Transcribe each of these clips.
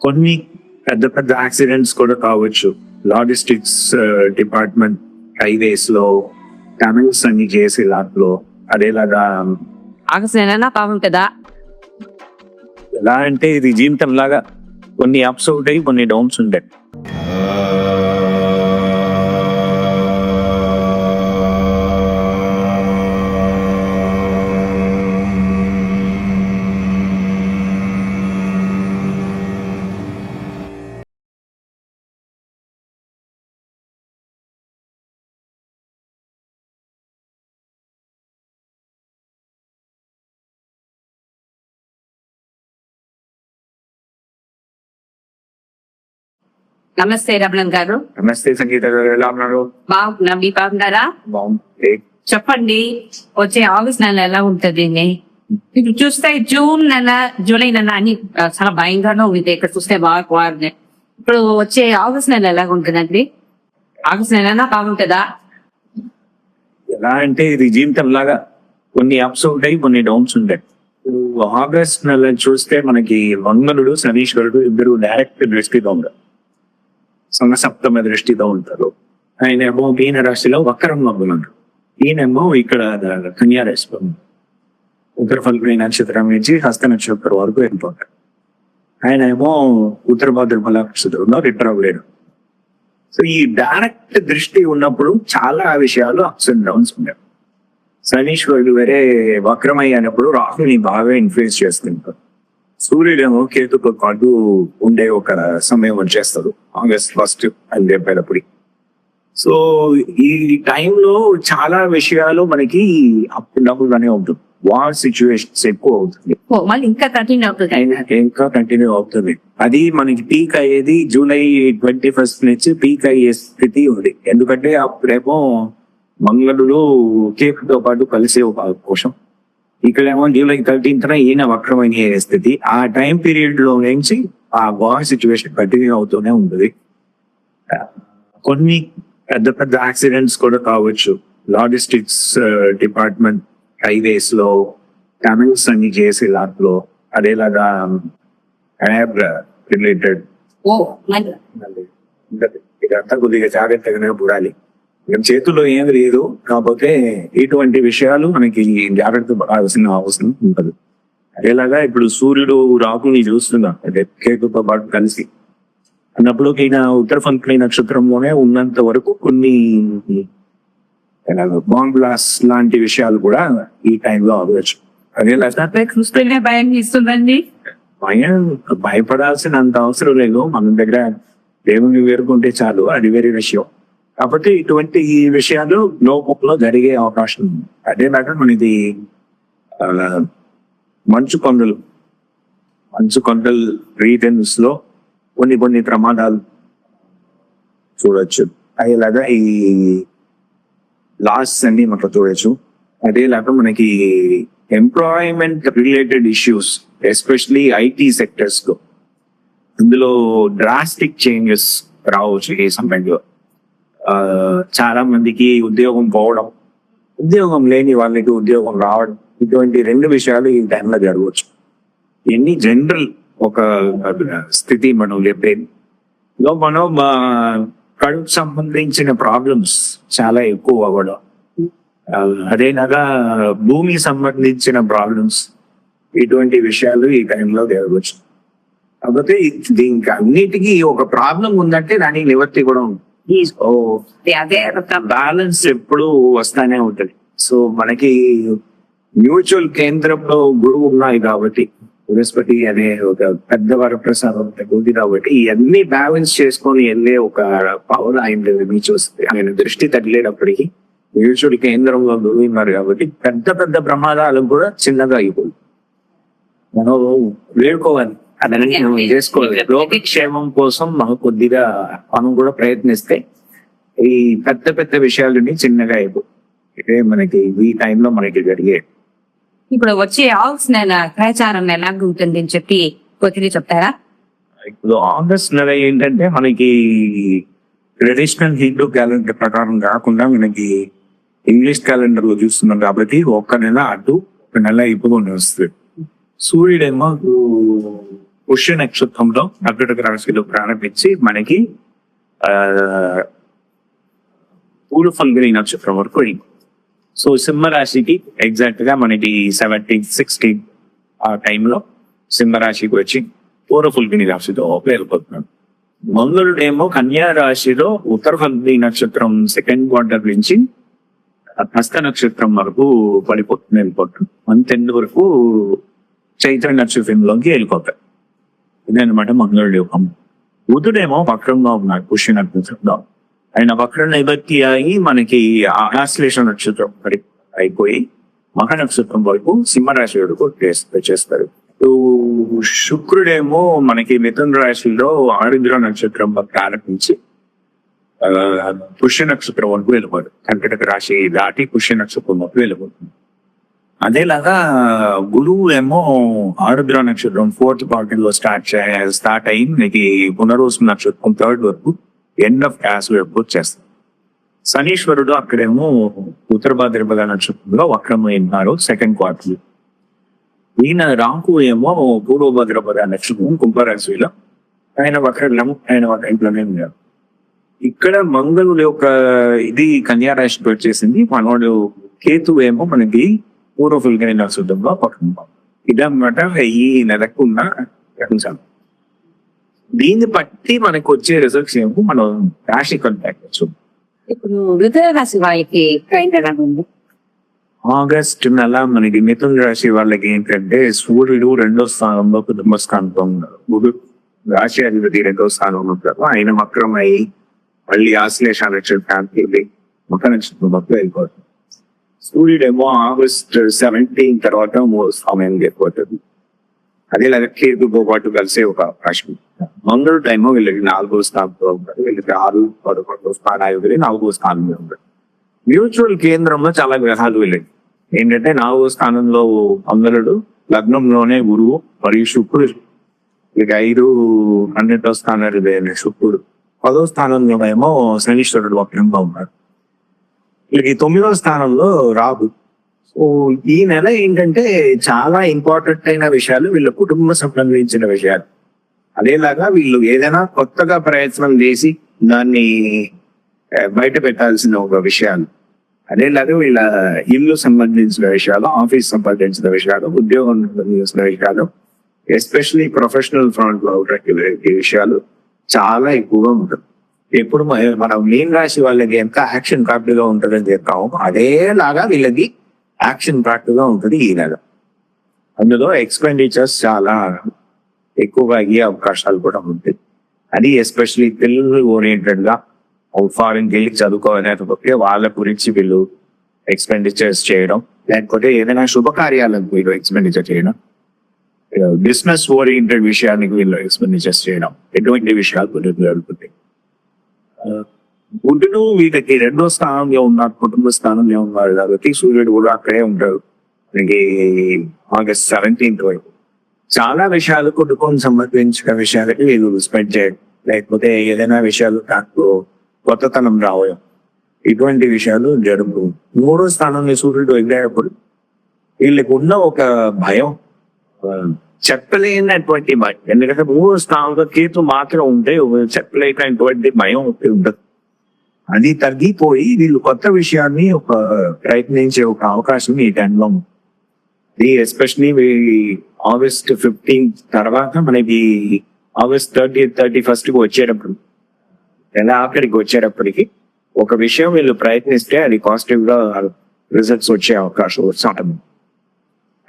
కొన్ని పెద్ద పెద్ద యాక్సిడెంట్స్ కూడా కావచ్చు. లాజిస్టిక్స్ డిపార్ట్మెంట్ హైవేస్లో టనల్స్ అన్ని చేసే దాంట్లో అదేలాగా ఆగస్ట్ నెలనా బాగుంటుందా ఎలా అంటే ఇది జీవితం లాగా కొన్ని అప్స్ ఉంటాయి కొన్ని డౌన్స్ ఉంటాయి. నమస్తే రమణన్ గారు. నమస్తే సంగీత గారు ఎలా ఉన్నారు? బాగున్నా మీ బాగున్నారా? బాగుంది. చెప్పండి వచ్చే ఆగస్ట్ నెల ఎలా ఉంటది ఇప్పుడు చూస్తే జూన్ నెల జూలై నెల అని చాలా భయంకరంగా ఉంది. ఇక్కడ చూస్తే బాగా ఇప్పుడు వచ్చే ఆగస్ట్ నెల ఎలా ఉంటుందండి? ఆగస్ట్ నెలనా బాగుంటుందా? ఎలా అంటే ఇది జీవితం లాగా కొన్ని అప్స్ ఉంటాయి కొన్ని డౌన్స్ ఉంటాయి. ఇప్పుడు ఆగస్ట్ నెల చూస్తే మనకి మంగళుడు శనీశ్వరుడు ఇద్దరు డైరెక్ట్ దృష్టితో ఉంటారు సమసప్తమ దృష్టితో ఉంటారు. ఆయన ఏమో మీన రాశిలో వక్రంగా ఉన్నాడు ఈయనేమో ఇక్కడ కన్యా రాశిలో ఉన్నాడు. ఉత్తర ఫల్గుని నక్షత్రం నుంచి హస్త నక్షత్రం వరకు వెళ్ళిపోతారు. ఆయన ఏమో ఉత్తర భాద్రపద నక్షత్రంలో రిటర్ సో ఈ డైరెక్ట్ దృష్టి ఉన్నప్పుడు చాలా విషయాలు అప్స్ అండ్ డౌన్స్ ఉంటాయి. శనీశ్వరుడు వేరే వక్రమై అయినప్పుడు రాహుని బాగా ఇన్ఫ్లుయెన్స్ చేస్తుంటారు. సూర్యుడేమో కేతుకు కాదు ఉండే ఒక సమయం వచ్చేస్తారు ఆగస్ట్ ఫస్ట్ అని చెప్పేటప్పుడు సో ఈ టైంలో చాలా విషయాలు మనకి అప్ డౌన్ గానే ఉంటుంది. వార్ సిచ్యువేషన్స్ ఎక్కువ అవుతుంది. ఇంకా కంటిన్యూ అవుతుంది. ఇంకా కంటిన్యూ అవుతుంది. అది మనకి పీక్ అయ్యేది జూలై ట్వంటీ ఫస్ట్ నుంచి పీక్ అయ్యే స్థితి ఉంది. ఎందుకంటే అప్పుడేమో మంగళుడు కేపుతో పాటు కలిసే ఒక కోశం ఇక్కడేమో జూలై థర్టీన్త్ ఈయన వక్రమైన స్థితి. ఆ టైం పీరియడ్లో నుంచి ఆ వార్ సిచ్యువేషన్ కంటిన్యూ అవుతూనే ఉంటుంది. కొన్ని పెద్ద పెద్ద యాక్సిడెంట్స్ కూడా కావచ్చు. లాజిస్టిక్స్ డిపార్ట్మెంట్ హైవేస్లో టనల్స్ అన్ని చేసే దాంట్లో అదేలాగా రిలేటెడ్ ఇదంతా కొద్దిగా జాగ్రత్తగానే చూడాలి చేతుల్లో ఏం లేదు. కాకపోతే ఇటువంటి విషయాలు మనకి జాగ్రత్త పడాల్సిన అవసరం ఉంటుంది. అదేలాగా ఇప్పుడు సూర్యుడు రాకుని చూస్తున్నాం. అంటే కేతుతో పాటు కలిసి. అన్నప్పుడు ఈయన ఉత్తర ఫంక్ని నక్షత్రంలోనే ఉన్నంత వరకు కొన్ని బాంబ్ బ్లాస్ట్ లాంటి విషయాలు కూడా ఈ టైంలో అవ్వచ్చు. అదేలాగా చూస్తేనే భయం ఇస్తుందండి. భయం భయపడాల్సిన అంత అవసరం లేదు. మన దగ్గర దేవుని వేరుకుంటే చాలు. అది వేరే విషయం. కాబట్టి ఇటువంటి ఈ విషయాలు లోపంలో జరిగే అవకాశం ఉంది. అదేలాగా మనది ఇది మంచు కొండలు మంచు కొండలు రీజన్స్లో కొన్ని కొన్ని ప్రమాదాలు చూడొచ్చు. అదేలాగా ఈ లాస్ అన్ని మనం చూడొచ్చు. అదేలాగా మనకి employment related issues especially IT సెక్టర్స్లో ఇందులో డ్రాస్టిక్ చేంజెస్ రావచ్చు ఈ సమయంలో చాలా మందికి ఉద్యోగం పోవడం ఉద్యోగం లేని వాళ్ళకి ఉద్యోగం రావడం ఇటువంటి రెండు విషయాలు ఈ టైంలో జరగవచ్చు. ఇవన్నీ జనరల్ ఒక స్థితి మనం చెప్పేది లో మనం మా కడుపు సంబంధించిన ప్రాబ్లమ్స్ చాలా ఎక్కువ అవ్వడం అదేనగా అదేలాగా భూమికి సంబంధించిన ప్రాబ్లమ్స్ ఇటువంటి విషయాలు ఈ టైంలో జరగవచ్చు. కాకపోతే దీనికి అన్నిటికీ ఒక ప్రాబ్లం ఉందంటే దానికి నివర్తి కూడా ఉంది అదే బ్యాలెన్స్ ఎప్పుడు వస్తానే ఉంటది. సో మనకి మ్యూచువల్ కేంద్రంలో గురువు ఉన్నాయి కాబట్టి బృహస్పతి అనే ఒక పెద్ద వరప్రసాదం ఉంది కాబట్టి ఇవన్నీ బ్యాలెన్స్ చేసుకొని వెళ్ళే ఒక పవర్ ఆయన మీచి వస్తుంది ఆయన దృష్టి తగిలేటప్పటికి మ్యూచువల్ కేంద్రంలో గురువు ఉన్నారు కాబట్టి పెద్ద పెద్ద ప్రమాదాలు కూడా చిన్నగా అయిపోయి మనం వేడుకోవాలి. అదన్నీ చేసుకోవాలి. లోకక్షేమం కోసం మనం కొద్దిగా మనం కూడా ప్రయత్నిస్తే ఈ పెద్ద పెద్ద విషయాలన్నీ చిన్నగా అయిపో. ఇదే మనకి ఈ టైంలో మనకి జరిగే ఇప్పుడు వచ్చే ఆగస్ట్ నెల గ్రహచారం ఎలా ఉంటుంది అని చెప్పి కొద్దిగా చెప్తారా? ఇప్పుడు ఆగస్ట్ నెల ఏంటంటే మనకి ట్రెడిషనల్ హిందూ క్యాలెండర్ ప్రకారం కాకుండా మనకి ఇంగ్లీష్ క్యాలెండర్లో చూస్తున్నాం కాబట్టి ఒక్క నెల అటు ఒక నెల ఇప్పుడు వస్తుంది. సూర్యుడేమో పుష్య నక్షత్రంలో అగ్రటక రాశిలో ప్రారంభించి మనకి పూర్వ ఫంగిని నక్షత్రం వరకు వెళ్ళింది సో సింహరాశికి ఎగ్జాక్ట్గా మనకి సెవెంటీన్ సిక్స్టీన్ ఆ టైంలో సింహరాశికి వచ్చి పూర్వ ఫుల్గిని రాశితో వెళ్ళిపోతున్నాడు మంగళుడేమో కన్యా రాశిలో ఉత్తర ఫల్గుని నక్షత్రం సెకండ్ క్వార్టర్ నుంచి హస్త నక్షత్రం వరకు పడిపోతుంది వెళ్ళిపోతుంది మంత్ ఎండ్ వరకు చైత్ర నక్షత్రంలోకి వెళ్ళిపోతాయి ఇదనమాట మంగళుడి యొక్క బుధుడేమో వక్రంగా ఉన్నాడు పుష్య నక్షత్రంలో ఆయన వక్ర నైబత్తి అయి మనకి ఆశ్లేష నక్షత్రం అయిపోయి మహా నక్షత్రం వరకు సింహరాశి వరకు చేస్తారు శుక్రుడేమో మనకి మిథున రాశిలో ఆరుద్ర నక్షత్రం ప్రారంభించి పుష్య నక్షత్రం వరకు వెళ్ళిపోదు కర్కటక రాశి దాటి పుష్య నక్షత్రం వరకు వెళ్ళిపోతుంది అదేలాగా గురువు ఏమో ఆరుద్ర నక్షత్రం ఫోర్త్ క్వార్టర్లో స్టార్ట్ స్టార్ట్ అయ్యి మనకి పునరోసు నక్షత్రం థర్డ్ వరకు ఎండ్ ఆఫ్ క్యాస్ వరకు వచ్చేస్తుంది. శనీశ్వరుడు అక్కడేమో ఉత్తర భాద్రపద నక్షత్రంలో వక్రమైనారు సెకండ్ క్వార్టర్. ఈయన రాకు ఏమో పూర్వ భద్రపద నక్షత్రం కుంభరాశిలో. ఆయన వక్రం ఆయన ఇంట్లోనే ఉన్నారు. ఇక్కడ మంగళుడు యొక్క ఇది కన్యారాశికి వచ్చేసింది. మనోడు కేతు ఏమో మనకి పూర్వ ఫుల్గని నక్షత్రంలో పక్కన ఇదన్నమాట ఈ నెలకు ఉన్న అంశం దీన్ని బట్టి మనకు వచ్చే రిజల్ట్స్ ఏమో మనం రాశి కాంటాక్ట్ ఇప్పుడు మృత రాశి వాళ్ళకి ఉంది? ఆగస్ట్ నెల మనకి మిథున రాశి వాళ్ళకి ఏంటంటే సూర్యుడు రెండో స్థానంలో కుటుంబ స్థానంలో ఉన్నారు. బుధుడు రాశి అధిపతి రెండో స్థానంలో ఉంటారు ఆయన వక్రమై మళ్ళీ ఆశ్లేష నక్షత్రానికి వెళ్ళి మక నక్షత్రం మొత్తం వెళ్ళిపోతుంది సూర్యుడేమో ఆగస్ట్ సెవెంటీన్ తర్వాత సమయం లేకపోతుంది. వెళ్ళిపోతుంది అదేలాగా కేతుతో పాటు కలిసే ఒక అవకాశం మంగళ టైమో వీళ్ళకి నాలుగో స్థానంలో ఉంటారు. వీళ్ళకి ఆరు పదకొండో స్థానాలు వెళ్ళి నాలుగో స్థానంలో ఉంటారు. మ్యూచువల్ కేంద్రంలో చాలా గ్రహాలు వెళ్ళాయి ఏంటంటే నాలుగో స్థానంలో మంగళుడు లగ్నంలోనే గురువు మరియు శుక్రుడు. ఇక ఐదు పన్నెండో స్థానాలు శుక్రుడు. పదో స్థానంలో ఏమో శనీశ్వరుడు వక్రంగా ఉన్నారు వీళ్ళకి తొమ్మిదవ స్థానంలో రాహు. సో ఈ నెల ఏంటంటే చాలా ఇంపార్టెంట్ అయిన విషయాలు వీళ్ళ కుటుంబ సంబంధించిన విషయాలు. అదేలాగా వీళ్ళు ఏదైనా కొత్తగా ప్రయత్నం చేసి దాన్ని బయట పెట్టాల్సిన ఒక విషయాలు. అదేలాగా వీళ్ళ ఇల్లు సంబంధించిన విషయాలు ఆఫీస్ సంబంధించిన విషయాలు ఉద్యోగం సంబంధించిన విషయాలు ఎస్పెషలీ ప్రొఫెషనల్ ఫ్రంట్లో విషయాలు చాలా ఎక్కువగా ఉంటుంది ఎప్పుడు మనం మీన్ రాశి వాళ్ళకి ఎంత యాక్షన్ ప్రాప్ట్గా ఉంటుందని చెప్పాము అదేలాగా వీళ్ళకి యాక్షన్ ప్రాప్ట్గా ఉంటుంది ఈ నెల. అందులో ఎక్స్పెండిచర్స్ చాలా ఎక్కువగా అయ్యే అవకాశాలు కూడా ఉంటాయి. అది ఎస్పెషలీ పిల్లలు ఓరియంటెడ్గా ఫారిన్ వెళ్ళి చదువుకోవాలనేకపోతే వాళ్ళ గురించి వీళ్ళు ఎక్స్పెండిచర్స్ చేయడం లేకపోతే ఏదైనా శుభకార్యాలకు వీళ్ళు ఎక్స్పెండిచర్ చేయడం బిజినెస్ ఓరియంటెడ్ విషయానికి వీళ్ళు ఎక్స్పెండిచర్స్ చేయడం ఎటువంటి విషయాలు జరుగుతుంది బుద్ధుడు వీటికి రెండో స్థానంలో ఉన్నారు కుటుంబ స్థానంలో ఉన్నారు కాబట్టి సూర్యుడు కూడా అక్కడే ఉంటారు మనకి ఆగస్ట్ సెవెంటీన్త్ వరకు. చాలా విషయాలు కుటుంబం సంబంధించిన విషయాలకి వీళ్ళు స్పెండ్ చేయడం లేకపోతే ఏదైనా విషయాలు నాకు కొత్తతనం రావడం. ఇటువంటి విషయాలు జరుపు మూడో స్థానంలో సూర్యుడు ఎగిరేటప్పుడు వీళ్ళకి ఉన్న ఒక భయం చెప్పలేనటువంటి భయం. ఎందుకంటే మూడు స్థానంలో కేతు మాత్రం ఉంటే చెప్పలేనటువంటి భయం ఉండదు అది తగ్గిపోయి వీళ్ళు కొత్త విషయాన్ని ఒక ప్రయత్నించే ఒక అవకాశం ఈ టైంలో ఉంది. ఎస్పెషలీ ఆగస్ట్ ఫిఫ్టీన్త్ తర్వాత మనకి ఆగస్ట్ థర్టీ థర్టీ ఫస్ట్కి వచ్చేటప్పుడు ఎలా ఆఖరికి వచ్చేటప్పటికి ఒక విషయం వీళ్ళు ప్రయత్నిస్తే అది పాజిటివ్గా రిజల్ట్స్ వచ్చే అవకాశం ఉంటుంది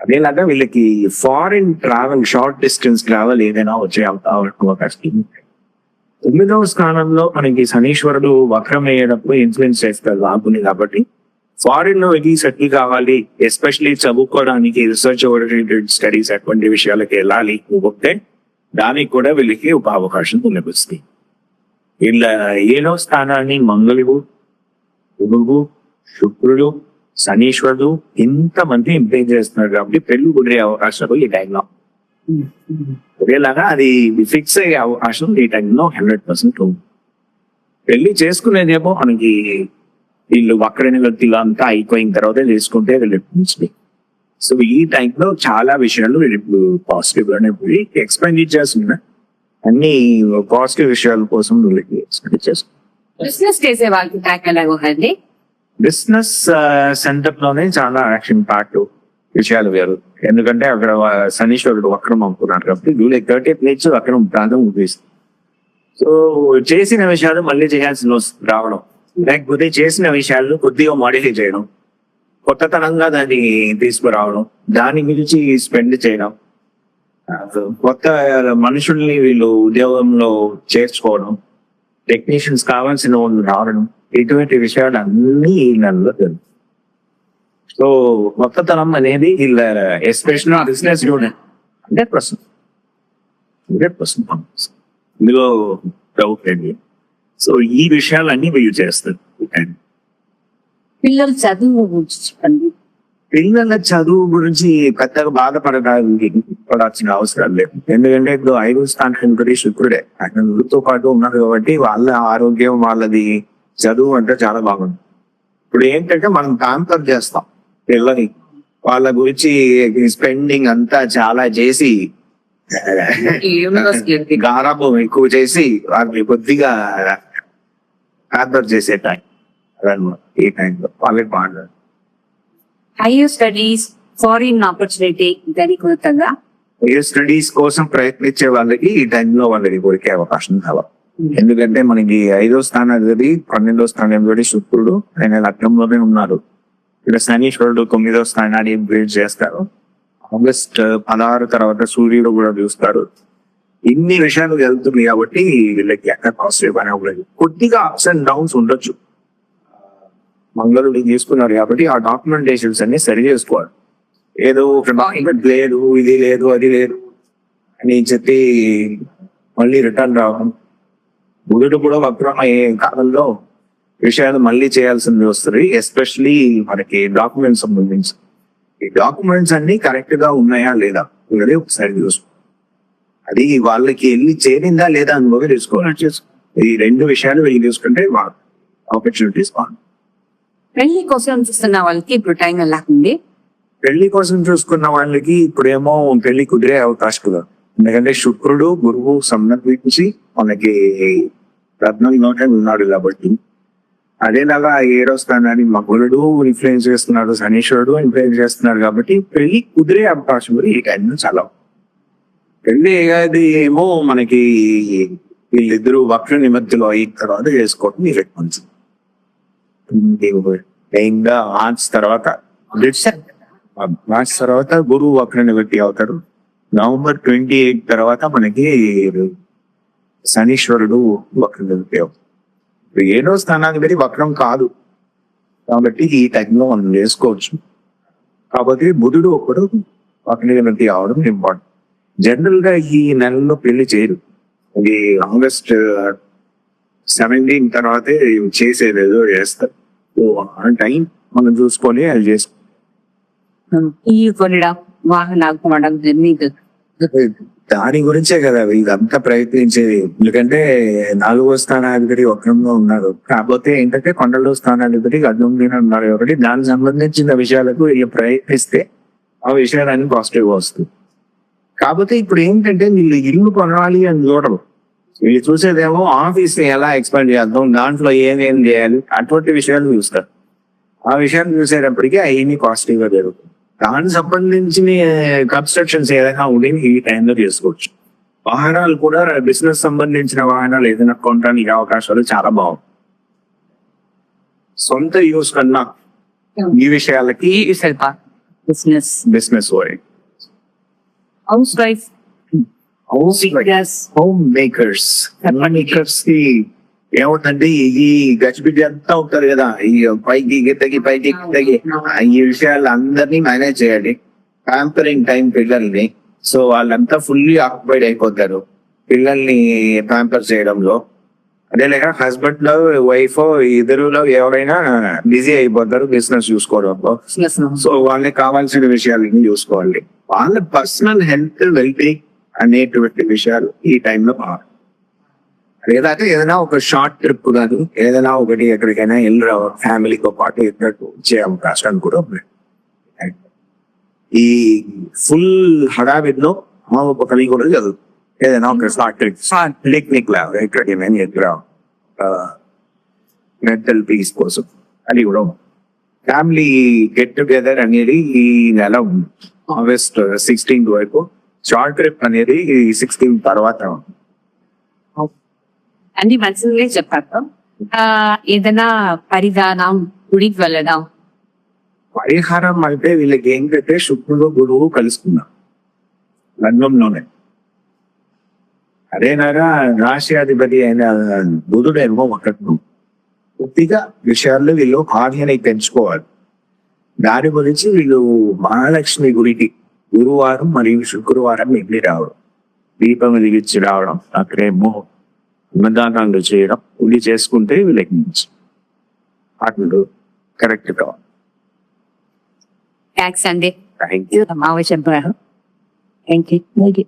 అదేలాగా వీళ్ళకి foreign travel short distance travel ఏదైనా వచ్చే అవకాశం తొమ్మిదవ స్థానంలో మనకి శనీశ్వరుడు వక్రం అయ్యేటప్పుడు ఇన్ఫ్లుయెన్స్ చేస్తారు రాబుని కాబట్టి. ఫారిన్లో వెళ్ళి సెటిల్ కావాలి ఎస్పెషలీ చదువుకోవడానికి రీసెర్చ్ ఓరియంటెడ్ స్టడీస్ అటువంటి విషయాలకి వెళ్ళాలి అనుకుంటే దానికి కూడా వీళ్ళకి ఒక అవకాశం లభిస్తుంది. వీళ్ళ ఏడవ స్థానాన్ని మంగళుడు గురువు శుక్రుడు శనీశ్వరుడు ఇంతమంది ఇంప్లైన్ చేస్తున్నారు కాబట్టి పెళ్ళి కుదిరే అవకాశాలు ఈ టైంలో. ఒకేలాగా అది ఫిక్స్ అయ్యే అవకాశం ఈ టైంలో హండ్రెడ్ పర్సెంట్ పెళ్ళి చేసుకునేదేమో మనకి వీళ్ళు వక్రైన వ్యక్తులు అంతా అయిపోయిన తర్వాత చేసుకుంటే వెళ్ళి సో ఈ టైంలో చాలా విషయాలు ఇప్పుడు పాజిటివ్ గానే పోయి ఎక్స్పెండిచర్స్ ఉన్నాయి. అన్ని పాజిటివ్ విషయాల కోసం ఎక్స్పెండిచర్స్ బిజినెస్ చేసే వాళ్ళకి ట్యాక్ బిజినెస్ సెంటర్లోనే చాలా యాక్షన్ పార్ట్ విషయాలు వేరు. ఎందుకంటే అక్కడ శనీశ్వరుడు వక్రం అనుకున్నారు కాబట్టి జూలై థర్టీ ప్లేస్ వక్రం ప్రాంతం ఉపయోగిస్తుంది సో చేసిన విషయాలు మళ్ళీ చేయాల్సిన రావడం. లేకపోతే చేసిన విషయాలు కొద్దిగా మాడిఫై చేయడం. కొత్తతనంగా దాన్ని తీసుకురావడం. దాని గురించి స్పెండ్ చేయడం. కొత్త మనుషుల్ని వీళ్ళు ఉద్యోగంలో చేర్చుకోవడం. టెక్నీషియన్స్ కావాల్సిన వాళ్ళు రావడం. ఇటువంటి విషయాలు అన్ని ఈ నెలలో జరుగుతాయి. సో కొత్తతనం అనేది వీళ్ళ special business unit hundred percent hundred percent ఇందులో డౌట్ లేదు. సో ఈ విషయాలన్నీ వీళ్ళు చేస్తారు. పిల్లలు చదువు గురించి చెప్పండి. పిల్లల చదువు గురించి పెద్దగా బాధపడడానికి పడాల్సిన అవసరం లేదు. ఎందుకంటే ఇప్పుడు ఐదు స్థానం శుక్రుడే. ఆయన గురుతో పాటు ఉన్నారు కాబట్టి వాళ్ళ ఆరోగ్యం వాళ్ళది చదువు అంటే చాలా బాగుంది. ఇప్పుడు ఏంటంటే మనం ప్యాంపర్ చేస్తాం పిల్లని వాళ్ళ గురించి స్పెండింగ్ అంతా చాలా చేసి గారాబం ఎక్కువ చేసి వాళ్ళని కొద్దిగా ప్యాంపర్ చేసే టైం ఈ టైంలో వాళ్ళకి బాగా హైయర్ స్టడీస్ ఫారిన్ ఆపర్చునిటీ దాని కొత్తగా? ఏ స్టడీస్ కోసం ప్రయత్నించే వాళ్ళకి ఈ టైంలో వాళ్ళకి దొరికే అవకాశం కావాలి ఎందుకంటే మనకి ఐదో స్థానాధిపతి పన్నెండో స్థానాధిపతి శుక్రుడు ఆయన లగ్నంలోనే ఉన్నారు. ఇక్కడ శనీశ్వరుడు తొమ్మిదో స్థానాన్ని బ్రీడ్ చేస్తారు. ఆగస్ట్ పదహారు తర్వాత సూర్యుడు కూడా చూస్తారు. ఇన్ని విషయాలు వెళ్తుంది కాబట్టి వీళ్ళకి ఎక్కడ పాజిటివ్ అనే ఉండదు. కొద్దిగా అప్స్ అండ్ డౌన్స్ ఉండొచ్చు. మంగళుడు తీసుకున్నారు కాబట్టి ఆ డాక్యుమెంటేషన్స్ అన్ని సరి చేసుకోవాలి. ఏదో ఒక డాక్యుమెంట్ లేదు ఇది లేదు అది లేదు అని చెప్పి మళ్ళీ రిటర్న్ రావడం. బుధుడు కూడా వక్రం అయ్యే కాలంలో విషయాలు మళ్ళీ చేయాల్సింది వస్తుంది. ఎస్పెషలీ మనకి డాక్యుమెంట్స్ సంబంధించి. ఈ డాక్యుమెంట్స్ అన్ని కరెక్ట్గా ఉన్నాయా లేదా అనేది ఒకసారి చూసుకో. అది వాళ్ళకి వెళ్ళి చేరిందా లేదా అని కూడా తెలుసుకోవాలి. ఈ రెండు విషయాలు వెళ్ళి చూసుకుంటే ఆపర్చునిటీస్ బాగుంది పెళ్ళి కోసం చూస్తున్న వాళ్ళకి ఇప్పుడు టైం ఉంది? పెళ్ళి కోసం చూసుకున్న వాళ్ళకి ఇప్పుడేమో పెళ్ళి కుదిరే అవకాశం కదా. ఎందుకంటే శుక్రుడు గురువు సంబంధించి మనకి రత్నంలోనే ఉన్నాడు కాబట్టి. అదేలాగా ఏడో స్థానాన్ని మగులుడు ఇన్ఫ్లుయెన్స్ చేస్తున్నాడు శనీశ్వరుడు ఇన్ఫ్లుయెన్స్ చేస్తున్నాడు కాబట్టి పెళ్ళి కుదిరే అవకాశం కూడా ఈ టైంలో చాలా పెళ్ళి అది ఏమో మనకి వీళ్ళిద్దరూ వక్ర నిమత్తులు అయిన తర్వాత చేసుకోవడం మీరు మంచిది మెయిన్గా మార్చ్ తర్వాత మార్చ్ తర్వాత గురువు వక్ర నివృత్తి అవుతారు. నవంబర్ ట్వంటీ ఎయిట్ తర్వాత మనకి శనీశ్వరుడు వక్ర అవుతారు ఇప్పుడు ఏడో స్థానాధిపతి వక్రం కాదు. కాబట్టి ఈ టైంలో మనం చేసుకోవచ్చు. కాబట్టి బుధుడు ఒకడు వక్ర అవడం ఇంపార్టెంట్. జనరల్గా ఈ నెలలో పెళ్ళి చేయరు. ఇది ఆగస్ట్ సెవెంటీన్ తర్వాతే చేసేది ఏదో చేస్తారు. ఆ టైం మనం చూసుకొని అది చేసుకో ఈ కొనడం వాహనాలు కొనడం మీకు దాని గురించే కదా ఇదంతా ప్రయత్నించేది. ఎందుకంటే నాలుగో స్థానాధిపతి వక్రంలో ఉన్నారు కాకపోతే ఏంటంటే కొండలో స్థానాధిపతి గడ్డం ఉన్నారు ఒకటి దానికి సంబంధించిన విషయాలకు ప్రయత్నిస్తే ఆ విషయాలన్నీ పాజిటివ్ వస్తుంది కాకపోతే ఇప్పుడు ఏంటంటే వీళ్ళు ఇల్లు కొనాలి అని చూడరు. వీళ్ళు చూసేదేమో ఆఫీస్ని ఎలా ఎక్స్పాండ్ చేద్దాం దాంట్లో ఏమేం చేయాలి అటువంటి విషయాలు చూస్తారు. ఆ విషయాలు చూసేటప్పటికీ అవన్నీ పాజిటివ్గా జరుగుతుంది. దానికి సంబంధించిన కన్స్ట్రక్షన్స్ ఏదైనా ఉండి ఈ టైంలో చేసుకోవచ్చు. వాహనాలు కూడా బిజినెస్ సంబంధించిన వాహనాలు ఏదైనా కొనడానికి అవకాశాలు చాలా బాగుంది సొంత యూస్ కన్నా ఈ విషయాలకి self business business orient house wife home makers మేకర్స్కి ఏముందంటే ఈ గచ్చిబిడ్డి అంతా ఉంటారు కదా ఈ పైకి గిత్తకి పైకి గిత్తకి ఈ విషయాలు అందరినీ మేనేజ్ చేయాలి. ప్యాంపరింగ్ టైం పిల్లల్ని. సో వాళ్ళంతా ఫుల్లీ ఆక్యుపైడ్ అయిపోతారు. పిల్లల్ని ప్యాంపర్ చేయడంలో. అదే లేక హస్బెండ్ వైఫ్ ఇద్దరులో ఎవరైనా బిజీ అయిపోతారు బిజినెస్ చూసుకోవడంలో. సో వాళ్ళకి కావాల్సిన విషయాలన్నీ చూసుకోవాలి. వాళ్ళ పర్సనల్ హెల్త్ వెల్బీయింగ్ అనేటువంటి విషయాలు ఈ టైంలో బాగా లేదంటే ఏదైనా ఒక షార్ట్ ట్రిప్ కాదు ఏదైనా ఒకటి ఎక్కడికైనా వెళ్ళి ఫ్యామిలీతో పాటు ఇద్దరు వచ్చే అవకాశాలు కూడా ఉన్నాయి ఈ ఫుల్ హడావిడిలో మా ఒక కలిగి కూడా కాదు ఏదైనా ఒక షార్ట్ షార్ట్ టెక్నిక్ లాగా ఇక్కడ ఏమైనా ఇక్కడ మెంటల్ పీస్ కోసం. అది కూడా ఫ్యామిలీ గెట్ టుగెదర్ అనేది ఈ నెల ఉంది ఆగస్ట్ సిక్స్టీన్త్ వరకు షార్ట్ ట్రిప్ అనేది సిక్స్టీన్ తర్వాత ఉంది. అన్ని మంచిగా చెప్పారు. ఏదైనా పరిధానం గుడికి వెళ్ళడం పరిహారం అంటే వీళ్ళకి ఏంటంటే శుక్రుడు గురువు కలుసుకున్నారు లగ్నంలోనే అదేనారా రాశి అధిపతి అయిన ఏమో ఒకటి పూర్తిగా విషయాల్లో వీళ్ళు ఆజ్ఞని పెంచుకోవాలి. దాని గురించి వీళ్ళు మహాలక్ష్మి గుడికి గురువారం మరియు శుక్రవారం వెళ్ళి రావడం. దీపం వెలిగించి రావడం అక్కడేమో అన్నదానాలు చేయడం ఇది చేసుకుంటే వీళ్ళకి మంచి. అట్లు కరెక్ట్ కావాలి థ్యాంక్స్ అండి. Thank you thank you